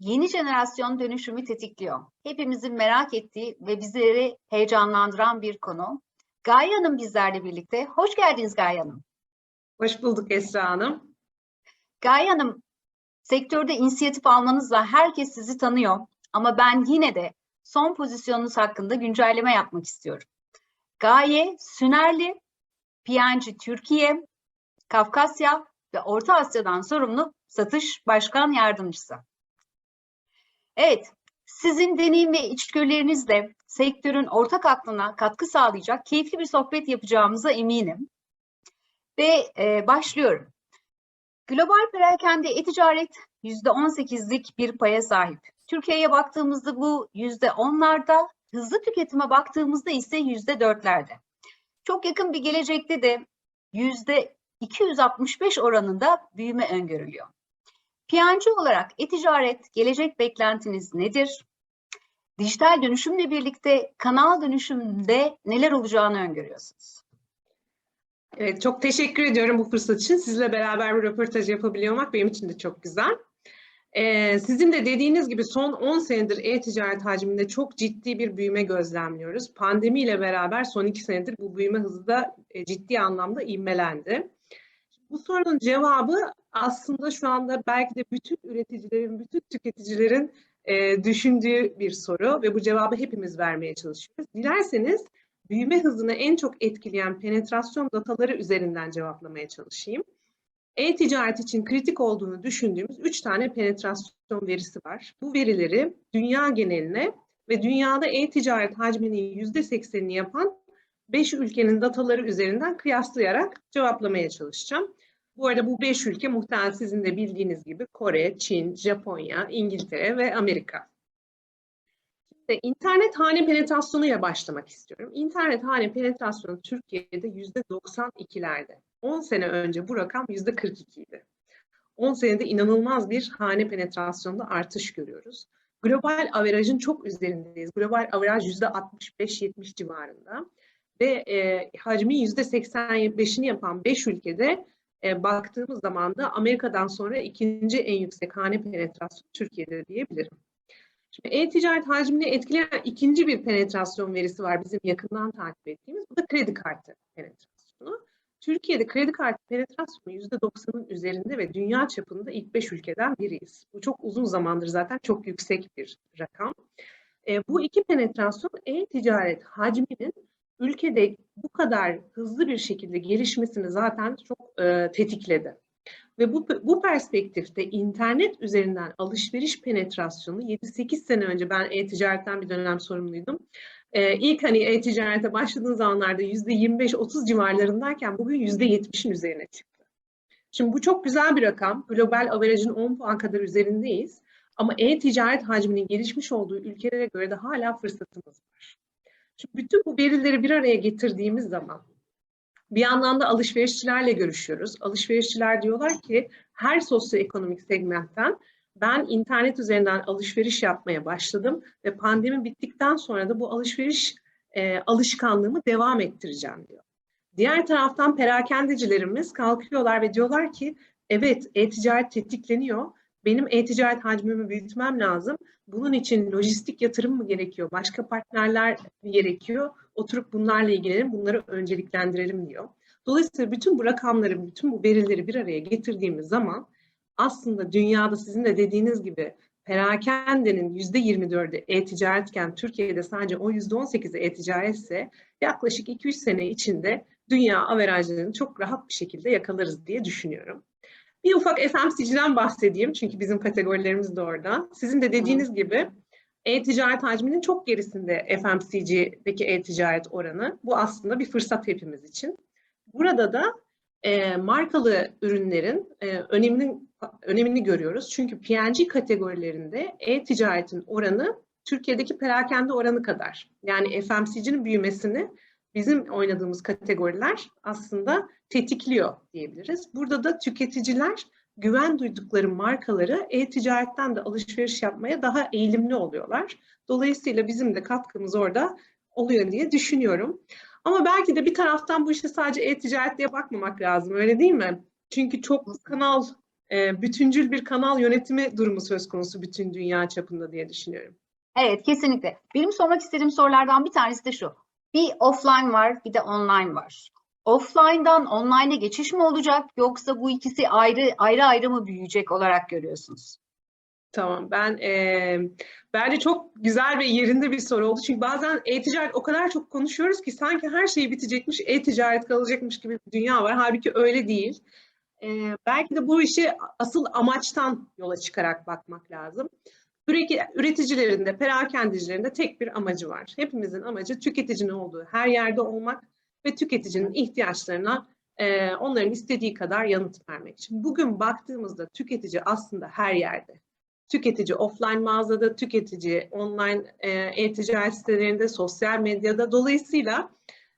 yeni jenerasyon dönüşümü tetikliyor. Hepimizin merak ettiği ve bizleri heyecanlandıran bir konu. Gaye Hanım bizlerle birlikte. Hoş geldiniz Gaye Hanım. Hoş bulduk Esra Hanım. Gaye Hanım, sektörde inisiyatif almanızla herkes sizi tanıyor. Ama ben yine de son pozisyonunuz hakkında güncelleme yapmak istiyorum. Gaye, Sünerli, PNG Türkiye, Kafkasya ve Orta Asya'dan sorumlu satış başkan yardımcısı. Evet, sizin deneyim ve içgörülerinizle sektörün ortak aklına katkı sağlayacak keyifli bir sohbet yapacağımıza eminim. Ve e, başlıyorum. Global perakende e-ticaret %18'lik bir paya sahip. Türkiye'ye baktığımızda bu %10'larda, hızlı tüketime baktığımızda ise %4'lerde. Çok yakın bir gelecekte de %265 oranında büyüme öngörülüyor. Piyancı olarak e-ticaret gelecek beklentiniz nedir? Dijital dönüşümle birlikte kanal dönüşümde neler olacağını öngörüyorsunuz? Evet, çok teşekkür ediyorum bu fırsat için. Sizle beraber bir röportaj yapabiliyor olmak benim için de çok güzel. Ee, sizin de dediğiniz gibi son 10 senedir e-ticaret hacminde çok ciddi bir büyüme gözlemliyoruz. Pandemiyle beraber son 2 senedir bu büyüme hızı da e, ciddi anlamda ivmelendi. Bu sorunun cevabı aslında şu anda belki de bütün üreticilerin, bütün tüketicilerin e, düşündüğü bir soru ve bu cevabı hepimiz vermeye çalışıyoruz. Dilerseniz büyüme hızını en çok etkileyen penetrasyon dataları üzerinden cevaplamaya çalışayım. E-ticaret için kritik olduğunu düşündüğümüz üç tane penetrasyon verisi var. Bu verileri dünya geneline ve dünyada e-ticaret hacminin yüzde seksenini yapan beş ülkenin dataları üzerinden kıyaslayarak cevaplamaya çalışacağım. Bu arada bu beş ülke muhtemelen sizin de bildiğiniz gibi Kore, Çin, Japonya, İngiltere ve Amerika. Şimdi internet hane penetrasyonuyla başlamak istiyorum. İnternet hane penetrasyonu Türkiye'de yüzde 92'lerde. 10 sene önce bu rakam yüzde 42 idi. 10 senede inanılmaz bir hane penetrasyonda artış görüyoruz. Global averajın çok üzerindeyiz. Global averaj yüzde 65-70 civarında ve e, hacmi yüzde 85'ini yapan 5 ülkede e, baktığımız zaman da Amerika'dan sonra ikinci en yüksek hane penetrasyonu Türkiye'de diyebilirim. Şimdi e-ticaret hacmini etkileyen ikinci bir penetrasyon verisi var bizim yakından takip ettiğimiz. Bu da kredi kartı penetrasyonu. Türkiye'de kredi kartı penetrasyonu %90'ın üzerinde ve dünya çapında ilk 5 ülkeden biriyiz. Bu çok uzun zamandır zaten çok yüksek bir rakam. E, bu iki penetrasyon e-ticaret hacminin ülkede bu kadar hızlı bir şekilde gelişmesini zaten çok e, tetikledi. Ve bu, bu perspektifte internet üzerinden alışveriş penetrasyonu 7-8 sene önce ben e-ticaretten bir dönem sorumluydum. Ee, ilk hani e-ticarete başladığım zamanlarda %25-30 civarlarındayken bugün %70'in üzerine çıktı. Şimdi bu çok güzel bir rakam. Global average'ın 10 puan kadar üzerindeyiz. Ama e-ticaret hacminin gelişmiş olduğu ülkelere göre de hala fırsatımız var. Şimdi bütün bu verileri bir araya getirdiğimiz zaman bir yandan da alışverişçilerle görüşüyoruz. Alışverişçiler diyorlar ki her sosyoekonomik segmentten ben internet üzerinden alışveriş yapmaya başladım ve pandemi bittikten sonra da bu alışveriş e, alışkanlığımı devam ettireceğim diyor. Diğer taraftan perakendecilerimiz kalkıyorlar ve diyorlar ki evet e-ticaret tetikleniyor. Benim e-ticaret hacmimi büyütmem lazım. Bunun için lojistik yatırım mı gerekiyor? Başka partnerler gerekiyor? Oturup bunlarla ilgilenelim, bunları önceliklendirelim diyor. Dolayısıyla bütün bu rakamları, bütün bu verileri bir araya getirdiğimiz zaman aslında dünyada sizin de dediğiniz gibi perakendenin %24'ü e-ticaretken Türkiye'de sadece o %18'i e-ticaretse yaklaşık 2-3 sene içinde dünya averajlarını çok rahat bir şekilde yakalarız diye düşünüyorum. Bir ufak FMCG'den bahsedeyim çünkü bizim kategorilerimiz de orada. Sizin de dediğiniz gibi e-ticaret hacminin çok gerisinde FMCG'deki e-ticaret oranı. Bu aslında bir fırsat hepimiz için. Burada da e, markalı ürünlerin e, öneminin önemini görüyoruz. Çünkü PNG kategorilerinde e-ticaretin oranı Türkiye'deki perakende oranı kadar. Yani FMCG'nin büyümesini bizim oynadığımız kategoriler aslında tetikliyor diyebiliriz. Burada da tüketiciler güven duydukları markaları e-ticaretten de alışveriş yapmaya daha eğilimli oluyorlar. Dolayısıyla bizim de katkımız orada oluyor diye düşünüyorum. Ama belki de bir taraftan bu işe sadece e-ticaret diye bakmamak lazım öyle değil mi? Çünkü çok kanal e, bütüncül bir kanal yönetimi durumu söz konusu bütün dünya çapında diye düşünüyorum. Evet, kesinlikle. Benim sormak istediğim sorulardan bir tanesi de şu. Bir offline var, bir de online var. Offline'dan online'a geçiş mi olacak yoksa bu ikisi ayrı ayrı ayrı mı büyüyecek olarak görüyorsunuz? Tamam, ben e, bence çok güzel ve yerinde bir soru oldu. Çünkü bazen e-ticaret o kadar çok konuşuyoruz ki sanki her şey bitecekmiş, e-ticaret kalacakmış gibi bir dünya var. Halbuki öyle değil. E, belki de bu işi asıl amaçtan yola çıkarak bakmak lazım. Üreticilerin de, perakendecilerin de tek bir amacı var. Hepimizin amacı tüketicinin olduğu her yerde olmak ve tüketicinin ihtiyaçlarına e, onların istediği kadar yanıt vermek için. Bugün baktığımızda tüketici aslında her yerde tüketici offline mağazada, tüketici online e, e-ticaret sitelerinde, sosyal medyada. Dolayısıyla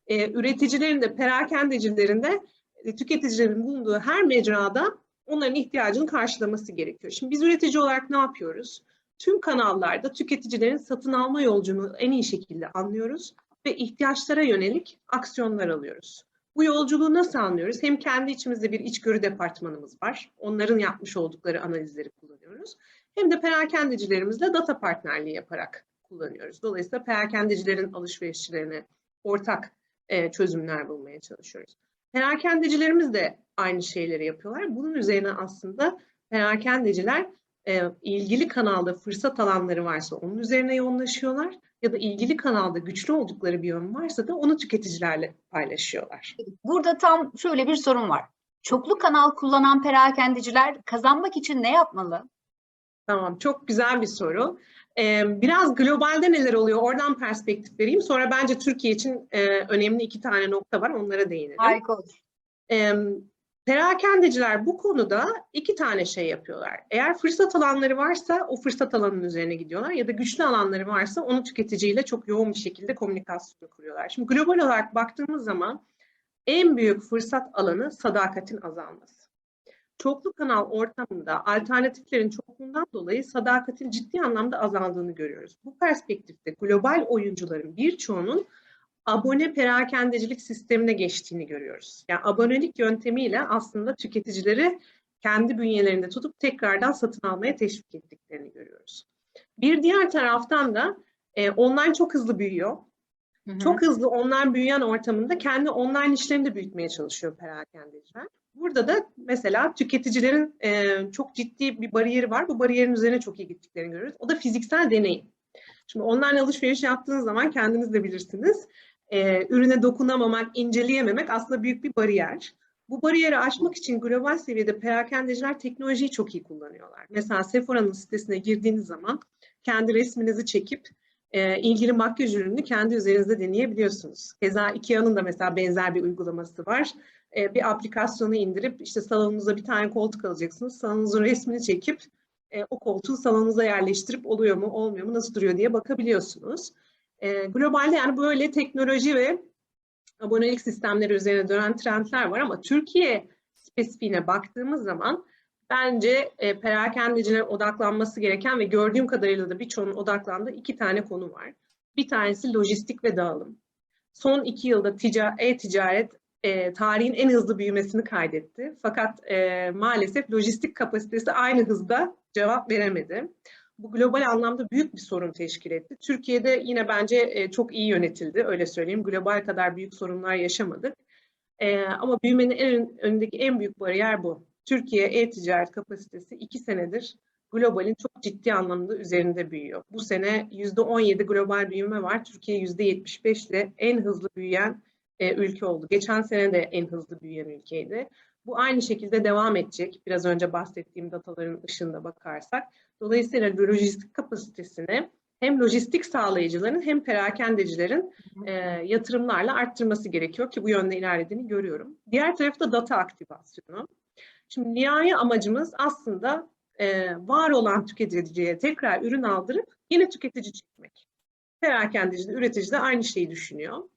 e, üreticilerin de, perakendecilerin de e, tüketicilerin bulunduğu her mecrada onların ihtiyacını karşılaması gerekiyor. Şimdi biz üretici olarak ne yapıyoruz? Tüm kanallarda tüketicilerin satın alma yolculuğunu en iyi şekilde anlıyoruz ve ihtiyaçlara yönelik aksiyonlar alıyoruz. Bu yolculuğu nasıl anlıyoruz? Hem kendi içimizde bir içgörü departmanımız var. Onların yapmış oldukları analizleri kullanıyoruz hem de perakendecilerimizle data partnerliği yaparak kullanıyoruz. Dolayısıyla perakendecilerin alışverişçilerine ortak e, çözümler bulmaya çalışıyoruz. Perakendecilerimiz de aynı şeyleri yapıyorlar. Bunun üzerine aslında perakendeciler e, ilgili kanalda fırsat alanları varsa onun üzerine yoğunlaşıyorlar ya da ilgili kanalda güçlü oldukları bir yön varsa da onu tüketicilerle paylaşıyorlar. Burada tam şöyle bir sorun var. Çoklu kanal kullanan perakendeciler kazanmak için ne yapmalı? Tamam, çok güzel bir soru. Ee, biraz globalde neler oluyor oradan perspektif vereyim. Sonra bence Türkiye için e, önemli iki tane nokta var, onlara değinelim. Harika olur. Perakendeciler bu konuda iki tane şey yapıyorlar. Eğer fırsat alanları varsa o fırsat alanının üzerine gidiyorlar ya da güçlü alanları varsa onu tüketiciyle çok yoğun bir şekilde komünikasyon kuruyorlar. Şimdi global olarak baktığımız zaman en büyük fırsat alanı sadakatin azalması çoklu kanal ortamında alternatiflerin çokluğundan dolayı sadakatin ciddi anlamda azaldığını görüyoruz. Bu perspektifte global oyuncuların birçoğunun abone perakendecilik sistemine geçtiğini görüyoruz. Yani abonelik yöntemiyle aslında tüketicileri kendi bünyelerinde tutup tekrardan satın almaya teşvik ettiklerini görüyoruz. Bir diğer taraftan da e, online çok hızlı büyüyor. Hı hı. Çok hızlı online büyüyen ortamında kendi online işlerini de büyütmeye çalışıyor perakendeciler. Burada da mesela tüketicilerin e, çok ciddi bir bariyeri var. Bu bariyerin üzerine çok iyi gittiklerini görüyoruz. O da fiziksel deneyim. Şimdi online alışveriş yaptığınız zaman kendiniz de bilirsiniz. E, ürüne dokunamamak, inceleyememek aslında büyük bir bariyer. Bu bariyeri aşmak için global seviyede perakendeciler teknolojiyi çok iyi kullanıyorlar. Mesela Sephora'nın sitesine girdiğiniz zaman kendi resminizi çekip e, ilgili makyaj ürününü kendi üzerinizde deneyebiliyorsunuz. Keza Ikea'nın da mesela benzer bir uygulaması var. E, bir aplikasyonu indirip işte salonunuza bir tane koltuk alacaksınız. Salonunuzun resmini çekip e, o koltuğu salonunuza yerleştirip oluyor mu olmuyor mu nasıl duruyor diye bakabiliyorsunuz. E, globalde yani böyle teknoloji ve abonelik sistemleri üzerine dönen trendler var ama Türkiye spesifiğine baktığımız zaman bence e, perakendecilerin odaklanması gereken ve gördüğüm kadarıyla da birçoğunun odaklandığı iki tane konu var. Bir tanesi lojistik ve dağılım. Son iki yılda tica- e-ticaret e, tarihin en hızlı büyümesini kaydetti. Fakat e, maalesef lojistik kapasitesi aynı hızda cevap veremedi. Bu global anlamda büyük bir sorun teşkil etti. Türkiye'de yine bence e, çok iyi yönetildi, öyle söyleyeyim. Global kadar büyük sorunlar yaşamadık. E, ama büyümenin en önündeki en büyük bariyer bu. Türkiye e-ticaret kapasitesi iki senedir globalin çok ciddi anlamda üzerinde büyüyor. Bu sene %17 global büyüme var. Türkiye %75 ile en hızlı büyüyen e, ülke oldu. Geçen sene de en hızlı büyüyen ülkeydi. Bu aynı şekilde devam edecek. Biraz önce bahsettiğim dataların ışığında bakarsak. Dolayısıyla lojistik kapasitesini hem lojistik sağlayıcıların hem perakendecilerin e, yatırımlarla arttırması gerekiyor ki bu yönde ilerlediğini görüyorum. Diğer tarafta data aktivasyonu. Şimdi nihai amacımız aslında e, var olan tüketiciye tekrar ürün aldırıp yine tüketici çekmek. Perakendeci de üretici de aynı şeyi düşünüyor.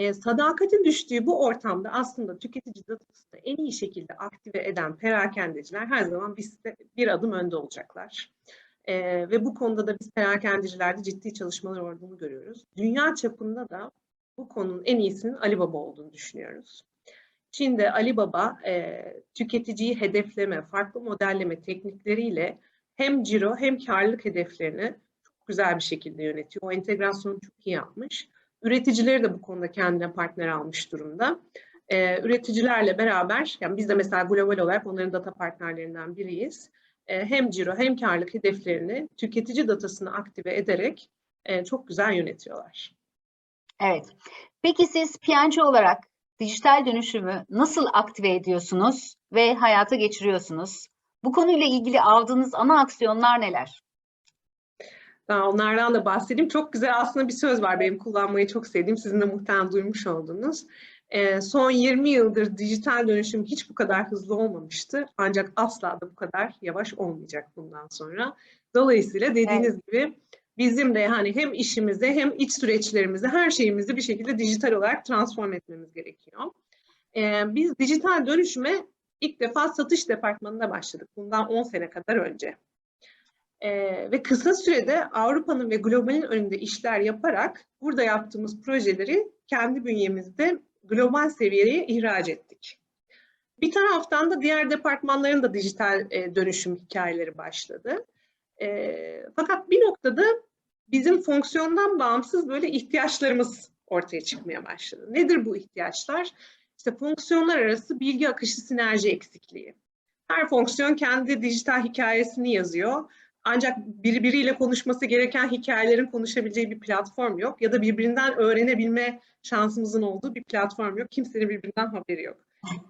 E, sadakatin düştüğü bu ortamda aslında tüketici datasını en iyi şekilde aktive eden perakendeciler her zaman bir, bir adım önde olacaklar. E, ve bu konuda da biz perakendecilerde ciddi çalışmalar olduğunu görüyoruz. Dünya çapında da bu konunun en iyisinin Alibaba olduğunu düşünüyoruz. Çin'de Alibaba e, tüketiciyi hedefleme, farklı modelleme teknikleriyle hem ciro hem karlılık hedeflerini çok güzel bir şekilde yönetiyor. O entegrasyonu çok iyi yapmış. Üreticileri de bu konuda kendine partner almış durumda. Ee, üreticilerle beraber, yani biz de mesela global olarak onların data partnerlerinden biriyiz. Ee, hem ciro hem karlılık hedeflerini tüketici datasını aktive ederek e, çok güzel yönetiyorlar. Evet. Peki siz P&G olarak dijital dönüşümü nasıl aktive ediyorsunuz ve hayata geçiriyorsunuz? Bu konuyla ilgili aldığınız ana aksiyonlar neler? Ben onlardan da bahsedeyim. Çok güzel aslında bir söz var benim kullanmayı çok sevdiğim. Sizin de muhtemelen duymuş oldunuz. Ee, son 20 yıldır dijital dönüşüm hiç bu kadar hızlı olmamıştı. Ancak asla da bu kadar yavaş olmayacak bundan sonra. Dolayısıyla dediğiniz evet. gibi bizim de hani hem işimizi hem iç süreçlerimizi her şeyimizi bir şekilde dijital olarak transform etmemiz gerekiyor. Ee, biz dijital dönüşüme ilk defa satış departmanında başladık. Bundan 10 sene kadar önce. Ee, ve kısa sürede Avrupa'nın ve globalin önünde işler yaparak burada yaptığımız projeleri kendi bünyemizde global seviyeye ihraç ettik. Bir taraftan da diğer departmanların da dijital e, dönüşüm hikayeleri başladı. E, fakat bir noktada bizim fonksiyondan bağımsız böyle ihtiyaçlarımız ortaya çıkmaya başladı. Nedir bu ihtiyaçlar? İşte fonksiyonlar arası bilgi akışı sinerji eksikliği. Her fonksiyon kendi dijital hikayesini yazıyor. Ancak birbiriyle konuşması gereken hikayelerin konuşabileceği bir platform yok. Ya da birbirinden öğrenebilme şansımızın olduğu bir platform yok. Kimsenin birbirinden haberi yok.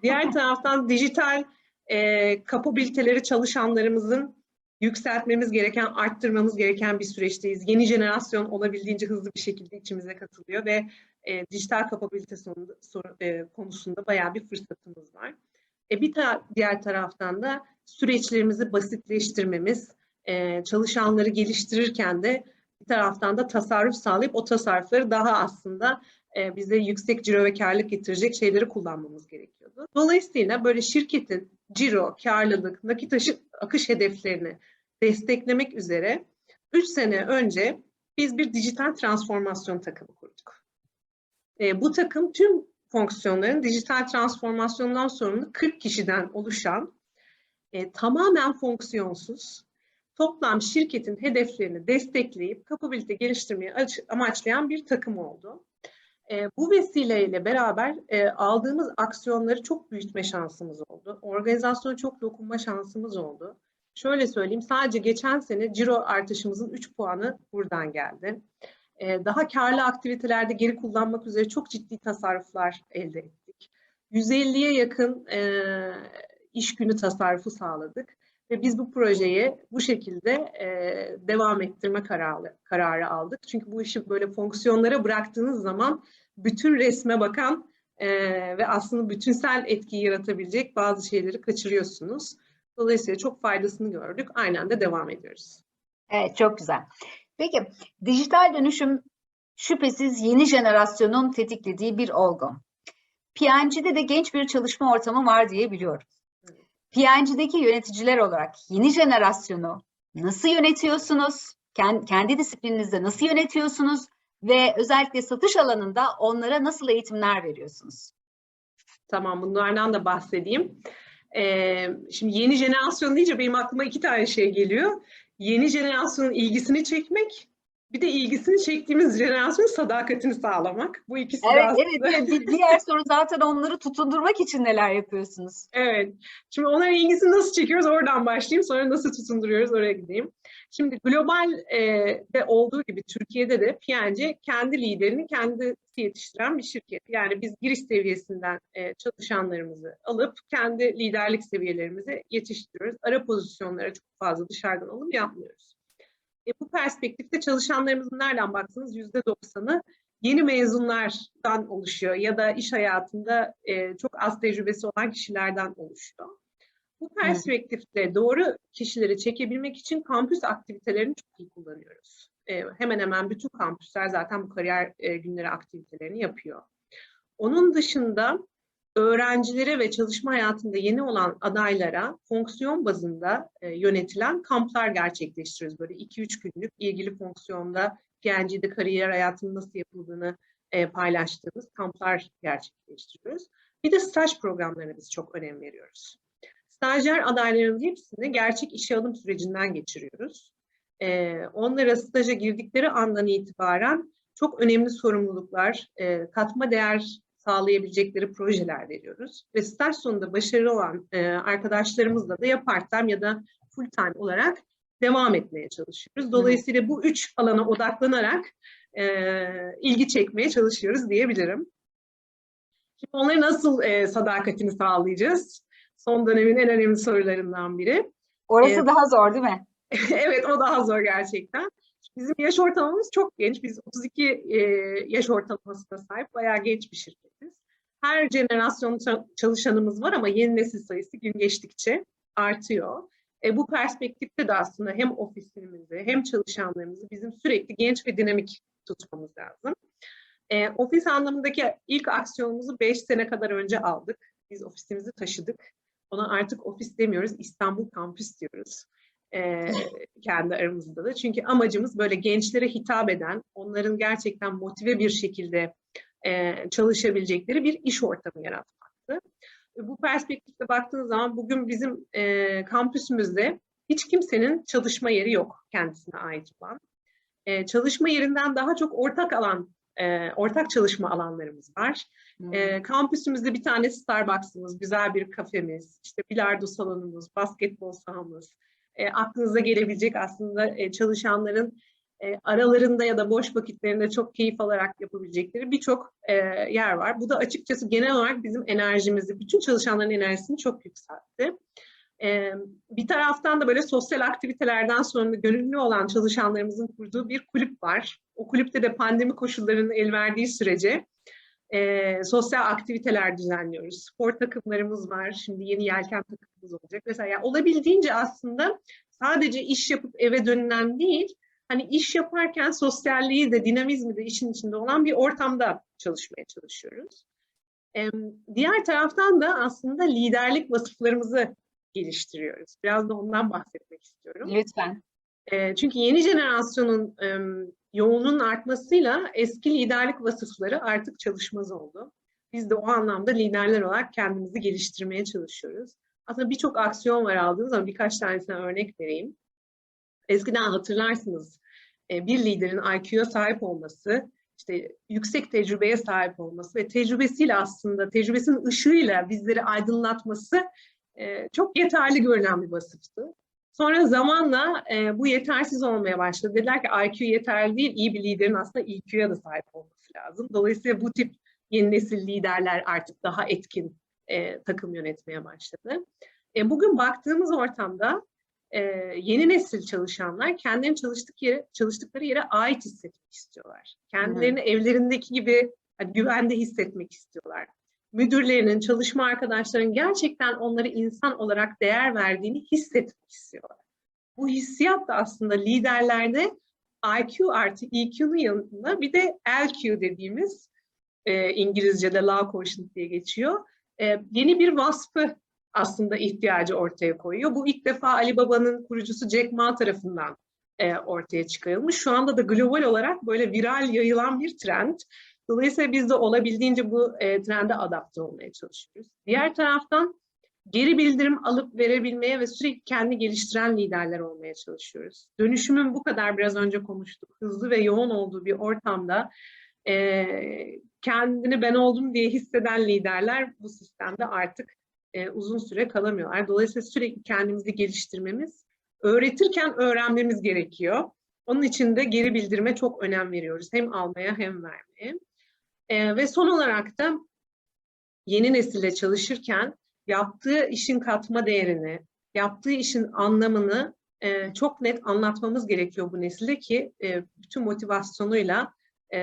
Diğer taraftan dijital e, kapabiliteleri çalışanlarımızın yükseltmemiz gereken, arttırmamız gereken bir süreçteyiz. Yeni jenerasyon olabildiğince hızlı bir şekilde içimize katılıyor ve e, dijital kapabilite sonunda, sor, e, konusunda bayağı bir fırsatımız var. E, bir ta diğer taraftan da süreçlerimizi basitleştirmemiz, e, çalışanları geliştirirken de bir taraftan da tasarruf sağlayıp o tasarrufları daha aslında e, bize yüksek ciro ve karlılık getirecek şeyleri kullanmamız gerekiyordu. Dolayısıyla böyle şirketin ciro, karlılık, nakit akış hedeflerini desteklemek üzere 3 sene önce biz bir dijital transformasyon takımı kurduk. E, bu takım tüm fonksiyonların dijital transformasyondan sorumlu 40 kişiden oluşan e, tamamen fonksiyonsuz, toplam şirketin hedeflerini destekleyip kapabilite geliştirmeyi amaçlayan bir takım oldu. E, bu vesileyle beraber e, aldığımız aksiyonları çok büyütme şansımız oldu. Organizasyona çok dokunma şansımız oldu. Şöyle söyleyeyim, sadece geçen sene ciro artışımızın 3 puanı buradan geldi. E, daha karlı aktivitelerde geri kullanmak üzere çok ciddi tasarruflar elde ettik. 150'ye yakın e, iş günü tasarrufu sağladık. Ve biz bu projeyi bu şekilde e, devam ettirme kararı, kararı aldık. Çünkü bu işi böyle fonksiyonlara bıraktığınız zaman bütün resme bakan e, ve aslında bütünsel etkiyi yaratabilecek bazı şeyleri kaçırıyorsunuz. Dolayısıyla çok faydasını gördük. Aynen de devam ediyoruz. Evet, çok güzel. Peki, dijital dönüşüm şüphesiz yeni jenerasyonun tetiklediği bir olgu. P&G'de de genç bir çalışma ortamı var diye biliyoruz. P&G'deki yöneticiler olarak yeni jenerasyonu nasıl yönetiyorsunuz? Kendi disiplininizde nasıl yönetiyorsunuz? Ve özellikle satış alanında onlara nasıl eğitimler veriyorsunuz? Tamam, bunlardan da bahsedeyim. Ee, şimdi yeni jenerasyon deyince benim aklıma iki tane şey geliyor. Yeni jenerasyonun ilgisini çekmek bir de ilgisini çektiğimiz jenerasyonun sadakatini sağlamak. Bu ikisi evet, aslında... Evet, bir diğer soru zaten onları tutundurmak için neler yapıyorsunuz? Evet. Şimdi onların ilgisini nasıl çekiyoruz oradan başlayayım. Sonra nasıl tutunduruyoruz oraya gideyim. Şimdi global e, de olduğu gibi Türkiye'de de P&G kendi liderini kendisi yetiştiren bir şirket. Yani biz giriş seviyesinden e, çalışanlarımızı alıp kendi liderlik seviyelerimizi yetiştiriyoruz. Ara pozisyonlara çok fazla dışarıdan alım yapmıyoruz. E, bu perspektifte çalışanlarımızın nereden baksanız yüzde doksanı yeni mezunlardan oluşuyor ya da iş hayatında e, çok az tecrübesi olan kişilerden oluşuyor. Bu perspektifte doğru kişileri çekebilmek için kampüs aktivitelerini çok iyi kullanıyoruz. E, hemen hemen bütün kampüsler zaten bu kariyer e, günleri aktivitelerini yapıyor. Onun dışında öğrencilere ve çalışma hayatında yeni olan adaylara fonksiyon bazında e, yönetilen kamplar gerçekleştiriyoruz. Böyle 2-3 günlük ilgili fonksiyonda PNG'de kariyer hayatının nasıl yapıldığını e, paylaştığımız kamplar gerçekleştiriyoruz. Bir de staj programlarına biz çok önem veriyoruz. Stajyer adaylarımızın hepsini gerçek işe alım sürecinden geçiriyoruz. Ee, onlara staja girdikleri andan itibaren çok önemli sorumluluklar, e, katma değer sağlayabilecekleri projeler veriyoruz. Ve staj sonunda başarılı olan e, arkadaşlarımızla da ya ya da full-time olarak devam etmeye çalışıyoruz. Dolayısıyla bu üç alana odaklanarak e, ilgi çekmeye çalışıyoruz diyebilirim. Şimdi onların nasıl e, sadakatini sağlayacağız? Son dönemin en önemli sorularından biri. Orası Evet. daha zor değil mi? evet o daha zor gerçekten. Bizim yaş ortalamamız çok genç. Biz 32 e, yaş ortalamasına sahip bayağı genç bir şirketiz. Her jenerasyon ça- çalışanımız var ama yeni nesil sayısı gün geçtikçe artıyor. E, bu perspektifte de aslında hem ofisimizi hem çalışanlarımızı bizim sürekli genç ve dinamik tutmamız lazım. E, ofis anlamındaki ilk aksiyonumuzu 5 sene kadar önce aldık. Biz ofisimizi taşıdık. Ona artık ofis demiyoruz, İstanbul kampüs diyoruz. E, kendi aramızda da. Çünkü amacımız böyle gençlere hitap eden, onların gerçekten motive bir şekilde e, çalışabilecekleri bir iş ortamı yaratmaktı. E, Bu perspektifte baktığınız zaman bugün bizim e, kampüsümüzde hiç kimsenin çalışma yeri yok kendisine ait olan. E, çalışma yerinden daha çok ortak alan, e, ortak çalışma alanlarımız var. Hmm. E, kampüsümüzde bir tane Starbucks'ımız, güzel bir kafemiz, işte bilardo salonumuz, basketbol sahamız, e, aklınıza gelebilecek aslında e, çalışanların e, aralarında ya da boş vakitlerinde çok keyif alarak yapabilecekleri birçok e, yer var. Bu da açıkçası genel olarak bizim enerjimizi, bütün çalışanların enerjisini çok yükseltti. E, bir taraftan da böyle sosyal aktivitelerden sonra gönüllü olan çalışanlarımızın kurduğu bir kulüp var. O kulüpte de pandemi koşullarının el verdiği sürece e, sosyal aktiviteler düzenliyoruz. Spor takımlarımız var. Şimdi yeni yelken takımımız olacak. Mesela yani olabildiğince aslında sadece iş yapıp eve dönülen değil, hani iş yaparken sosyalliği de dinamizmi de işin içinde olan bir ortamda çalışmaya çalışıyoruz. E, diğer taraftan da aslında liderlik vasıflarımızı geliştiriyoruz. Biraz da ondan bahsetmek istiyorum. Lütfen. E, çünkü yeni jenerasyonun e, yoğunluğun artmasıyla eski liderlik vasıfları artık çalışmaz oldu. Biz de o anlamda liderler olarak kendimizi geliştirmeye çalışıyoruz. Aslında birçok aksiyon var aldığınız ama birkaç tanesine örnek vereyim. Eskiden hatırlarsınız e, bir liderin IQ'ya sahip olması, işte yüksek tecrübeye sahip olması ve tecrübesiyle aslında tecrübesinin ışığıyla bizleri aydınlatması e, çok yeterli görülen bir vasıftı. Sonra zamanla e, bu yetersiz olmaya başladı. Dediler ki IQ yeterli değil, iyi bir liderin aslında EQ'ya da sahip olması lazım. Dolayısıyla bu tip yeni nesil liderler artık daha etkin e, takım yönetmeye başladı. E, bugün baktığımız ortamda e, yeni nesil çalışanlar kendilerini çalıştık yere, çalıştıkları yere ait hissetmek istiyorlar. Kendilerini evlerindeki gibi hani, güvende hissetmek istiyorlar müdürlerinin, çalışma arkadaşlarının gerçekten onları insan olarak değer verdiğini hissetmek istiyorlar. Bu hissiyat da aslında liderlerde IQ artı EQ'nun yanında bir de LQ dediğimiz e, İngilizce'de Law Quotient diye geçiyor. E, yeni bir vasfı aslında ihtiyacı ortaya koyuyor. Bu ilk defa Alibaba'nın kurucusu Jack Ma tarafından e, ortaya çıkarılmış. Şu anda da global olarak böyle viral yayılan bir trend. Dolayısıyla biz de olabildiğince bu e, trende adapte olmaya çalışıyoruz. Diğer taraftan geri bildirim alıp verebilmeye ve sürekli kendi geliştiren liderler olmaya çalışıyoruz. Dönüşümün bu kadar biraz önce konuştuk, hızlı ve yoğun olduğu bir ortamda e, kendini ben oldum diye hisseden liderler bu sistemde artık e, uzun süre kalamıyorlar. Dolayısıyla sürekli kendimizi geliştirmemiz, öğretirken öğrenmemiz gerekiyor. Onun için de geri bildirime çok önem veriyoruz. Hem almaya hem vermeye. Ee, ve son olarak da yeni nesille çalışırken yaptığı işin katma değerini, yaptığı işin anlamını e, çok net anlatmamız gerekiyor bu nesile ki e, bütün motivasyonuyla e,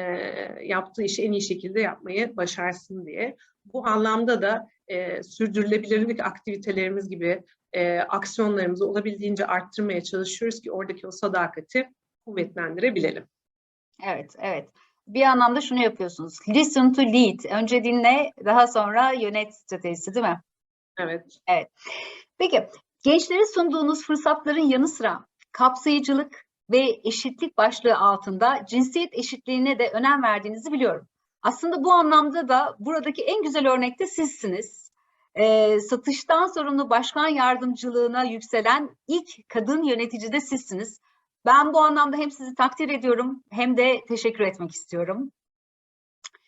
yaptığı işi en iyi şekilde yapmayı başarsın diye. Bu anlamda da e, sürdürülebilirlik aktivitelerimiz gibi e, aksiyonlarımızı olabildiğince arttırmaya çalışıyoruz ki oradaki o sadakati kuvvetlendirebilelim. Evet, evet. Bir anlamda şunu yapıyorsunuz. Listen to lead. Önce dinle, daha sonra yönet stratejisi değil mi? Evet. Peki, gençlere sunduğunuz fırsatların yanı sıra kapsayıcılık ve eşitlik başlığı altında cinsiyet eşitliğine de önem verdiğinizi biliyorum. Aslında bu anlamda da buradaki en güzel örnek de sizsiniz. Ee, satıştan sorumlu başkan yardımcılığına yükselen ilk kadın yönetici de sizsiniz. Ben bu anlamda hem sizi takdir ediyorum hem de teşekkür etmek istiyorum.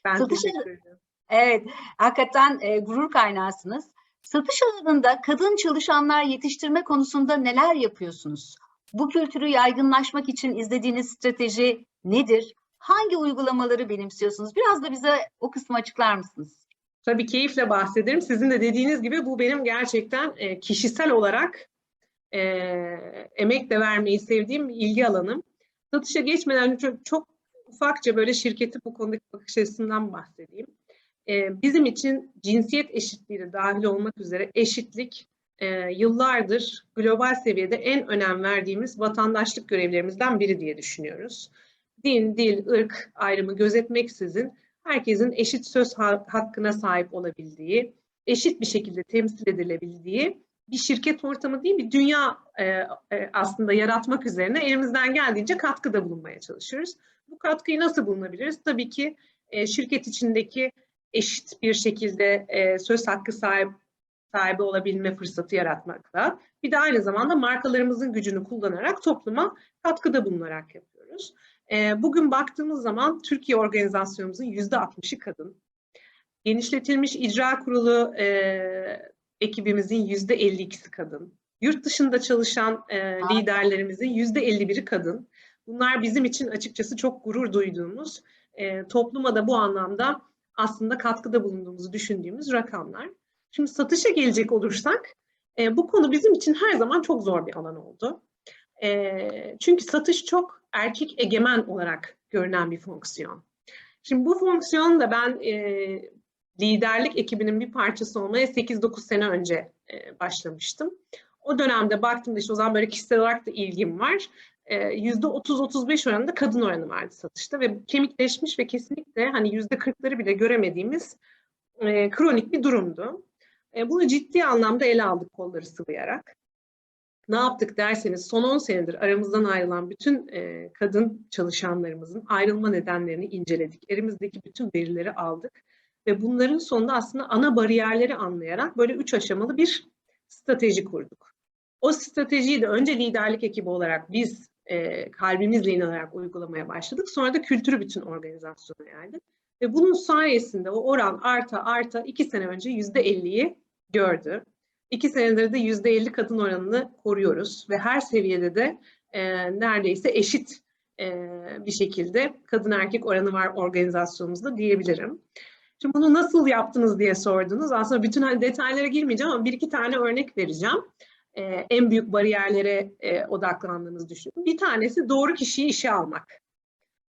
Ben Satış- teşekkür ederim. Evet, hakikaten e, gurur kaynağısınız. Satış alanında kadın çalışanlar yetiştirme konusunda neler yapıyorsunuz? Bu kültürü yaygınlaşmak için izlediğiniz strateji nedir? Hangi uygulamaları benimsiyorsunuz? Biraz da bize o kısmı açıklar mısınız? Tabii keyifle bahsederim. Sizin de dediğiniz gibi bu benim gerçekten e, kişisel olarak e, emek de vermeyi sevdiğim bir ilgi alanım. Satışa geçmeden önce çok, çok ufakça böyle şirketi bu konudaki bakış açısından bahsedeyim. E, bizim için cinsiyet eşitliği de dahil olmak üzere eşitlik e, yıllardır global seviyede en önem verdiğimiz vatandaşlık görevlerimizden biri diye düşünüyoruz. Din, dil, ırk ayrımı gözetmeksizin herkesin eşit söz ha- hakkına sahip olabildiği, eşit bir şekilde temsil edilebildiği bir şirket ortamı değil, bir dünya e, e, aslında yaratmak üzerine elimizden geldiğince katkıda bulunmaya çalışıyoruz. Bu katkıyı nasıl bulunabiliriz? Tabii ki e, şirket içindeki eşit bir şekilde e, söz hakkı sahip sahibi olabilme fırsatı yaratmakla, bir de aynı zamanda markalarımızın gücünü kullanarak topluma katkıda bulunarak yapıyoruz. E, bugün baktığımız zaman Türkiye organizasyonumuzun yüzde 60'ı kadın. Genişletilmiş icra kurulu e, ekibimizin yüzde 52'si kadın. Yurt dışında çalışan e, liderlerimizin yüzde 51'i kadın. Bunlar bizim için açıkçası çok gurur duyduğumuz, e, topluma da bu anlamda aslında katkıda bulunduğumuzu düşündüğümüz rakamlar. Şimdi satışa gelecek olursak, e, bu konu bizim için her zaman çok zor bir alan oldu. E, çünkü satış çok erkek egemen olarak görünen bir fonksiyon. Şimdi bu fonksiyon da ben e, liderlik ekibinin bir parçası olmaya 8-9 sene önce e, başlamıştım. O dönemde baktığımda işte o zaman böyle kişisel olarak da ilgim var. E, %30-35 oranında kadın oranı vardı satışta ve kemikleşmiş ve kesinlikle hani %40'ları bile göremediğimiz e, kronik bir durumdu. E, bunu ciddi anlamda ele aldık kolları sıvayarak. Ne yaptık derseniz son 10 senedir aramızdan ayrılan bütün kadın çalışanlarımızın ayrılma nedenlerini inceledik. Elimizdeki bütün verileri aldık ve bunların sonunda aslında ana bariyerleri anlayarak böyle üç aşamalı bir strateji kurduk. O stratejiyi de önce liderlik ekibi olarak biz e, kalbimizle inanarak uygulamaya başladık. Sonra da kültürü bütün organizasyona yaydık. Ve bunun sayesinde o oran arta arta iki sene önce yüzde elliyi gördü. İki senedir de yüzde elli kadın oranını koruyoruz ve her seviyede de e, neredeyse eşit e, bir şekilde kadın erkek oranı var organizasyonumuzda diyebilirim. Şimdi bunu nasıl yaptınız diye sordunuz. Aslında bütün hani detaylara girmeyeceğim ama bir iki tane örnek vereceğim. Ee, en büyük bariyerlere e, odaklandığınızı düşünün. Bir tanesi doğru kişiyi işe almak.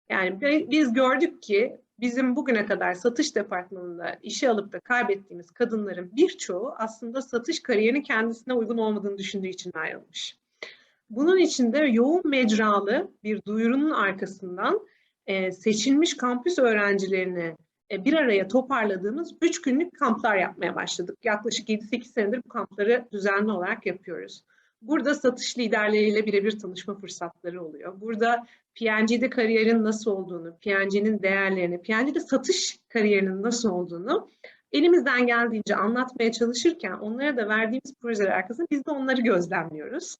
Yani bi- biz gördük ki bizim bugüne kadar satış departmanında işe alıp da kaybettiğimiz kadınların birçoğu aslında satış kariyerinin kendisine uygun olmadığını düşündüğü için ayrılmış. Bunun için de yoğun mecralı bir duyurunun arkasından e, seçilmiş kampüs öğrencilerini bir araya toparladığımız 3 günlük kamplar yapmaya başladık. Yaklaşık 7-8 senedir bu kampları düzenli olarak yapıyoruz. Burada satış liderleriyle birebir tanışma fırsatları oluyor. Burada P&G'de kariyerin nasıl olduğunu, P&G'nin değerlerini, P&G'de satış kariyerinin nasıl olduğunu elimizden geldiğince anlatmaya çalışırken onlara da verdiğimiz projeler arkasında biz de onları gözlemliyoruz.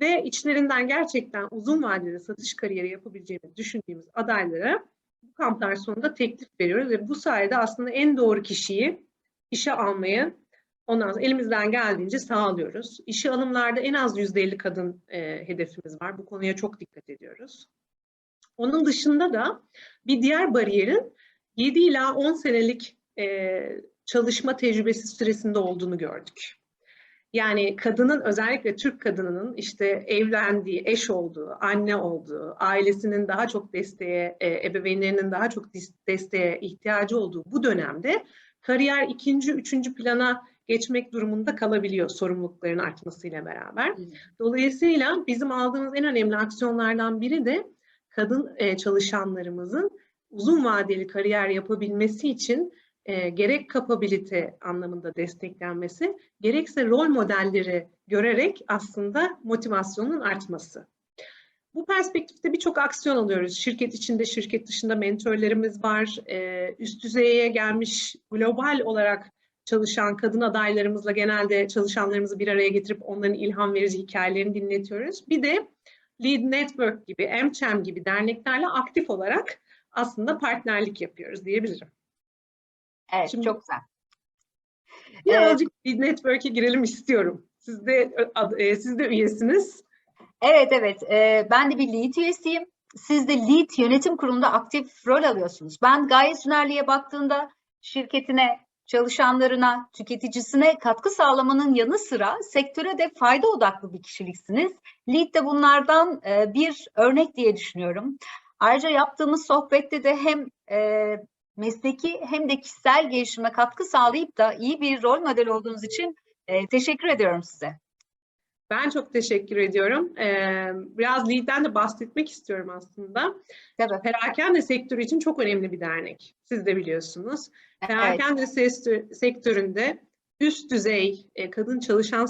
Ve içlerinden gerçekten uzun vadede satış kariyeri yapabileceğini düşündüğümüz adaylara kamplar sonunda teklif veriyoruz ve bu sayede aslında en doğru kişiyi işe almayı ondan sonra elimizden geldiğince sağlıyoruz. İşe alımlarda en az %50 kadın e, hedefimiz var. Bu konuya çok dikkat ediyoruz. Onun dışında da bir diğer bariyerin 7 ila 10 senelik e, çalışma tecrübesi süresinde olduğunu gördük. Yani kadının özellikle Türk kadınının işte evlendiği, eş olduğu, anne olduğu, ailesinin daha çok desteğe, e, ebeveynlerinin daha çok desteğe ihtiyacı olduğu bu dönemde kariyer ikinci, üçüncü plana geçmek durumunda kalabiliyor sorumlulukların artmasıyla beraber. Dolayısıyla bizim aldığımız en önemli aksiyonlardan biri de kadın e, çalışanlarımızın uzun vadeli kariyer yapabilmesi için e, gerek kapabilite anlamında desteklenmesi, gerekse rol modelleri görerek aslında motivasyonun artması. Bu perspektifte birçok aksiyon alıyoruz. Şirket içinde, şirket dışında mentorlarımız var. Ee, üst düzeye gelmiş global olarak çalışan kadın adaylarımızla genelde çalışanlarımızı bir araya getirip onların ilham verici hikayelerini dinletiyoruz. Bir de Lead Network gibi, MCHEM gibi derneklerle aktif olarak aslında partnerlik yapıyoruz diyebilirim. Evet, Şimdi- çok güzel. Birazcık Lead Network'e girelim istiyorum. Siz de, e, siz de üyesiniz. Evet, evet. Ee, ben de bir lead üyesiyim. Siz de lead yönetim kurulunda aktif rol alıyorsunuz. Ben Gaye Sünerli'ye baktığımda şirketine, çalışanlarına, tüketicisine katkı sağlamanın yanı sıra sektöre de fayda odaklı bir kişiliksiniz. Lead de bunlardan e, bir örnek diye düşünüyorum. Ayrıca yaptığımız sohbette de hem e, mesleki hem de kişisel gelişime katkı sağlayıp da iyi bir rol model olduğunuz için e, teşekkür ediyorum size. Ben çok teşekkür ediyorum. Ee, biraz Lead'den de bahsetmek istiyorum aslında. Tabii. Perakende sektörü için çok önemli bir dernek. Siz de biliyorsunuz. Evet. Perakende sektör- sektöründe üst düzey e, kadın çalışan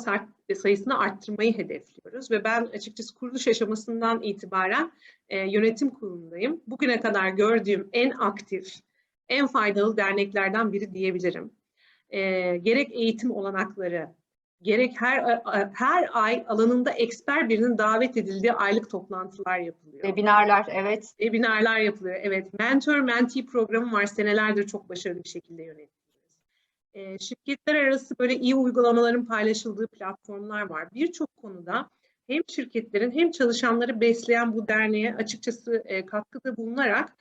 e, sayısını arttırmayı hedefliyoruz ve ben açıkçası kuruluş aşamasından itibaren e, yönetim kurulundayım. Bugüne kadar gördüğüm en aktif, en faydalı derneklerden biri diyebilirim. E, gerek eğitim olanakları, gerek her her ay alanında eksper birinin davet edildiği aylık toplantılar yapılıyor. Webinarlar, evet. Webinarlar yapılıyor. Evet, mentor-mentee programı var. Senelerdir çok başarılı bir şekilde yönetiyoruz. Ee, şirketler arası böyle iyi uygulamaların paylaşıldığı platformlar var. Birçok konuda hem şirketlerin hem çalışanları besleyen bu derneğe açıkçası e, katkıda bulunarak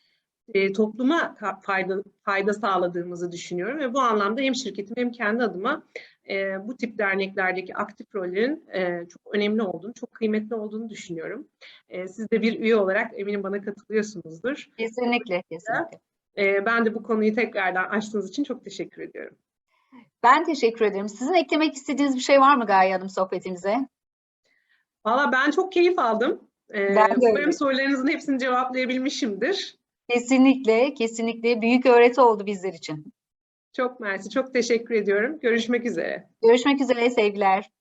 e, topluma fayda, fayda sağladığımızı düşünüyorum ve bu anlamda hem şirketim hem kendi adıma e, bu tip derneklerdeki aktif rollerin e, çok önemli olduğunu, çok kıymetli olduğunu düşünüyorum. E, siz de bir üye olarak eminim bana katılıyorsunuzdur. Kesinlikle, kesinlikle. E, ben de bu konuyu tekrardan açtığınız için çok teşekkür ediyorum. Ben teşekkür ederim. Sizin eklemek istediğiniz bir şey var mı Gaye Hanım sohbetimize? Valla ben çok keyif aldım. E, Ben de öyle. umarım sorularınızın hepsini cevaplayabilmişimdir. Kesinlikle, kesinlikle büyük öğreti oldu bizler için. Çok mersi, çok teşekkür ediyorum. Görüşmek üzere. Görüşmek üzere, sevgiler.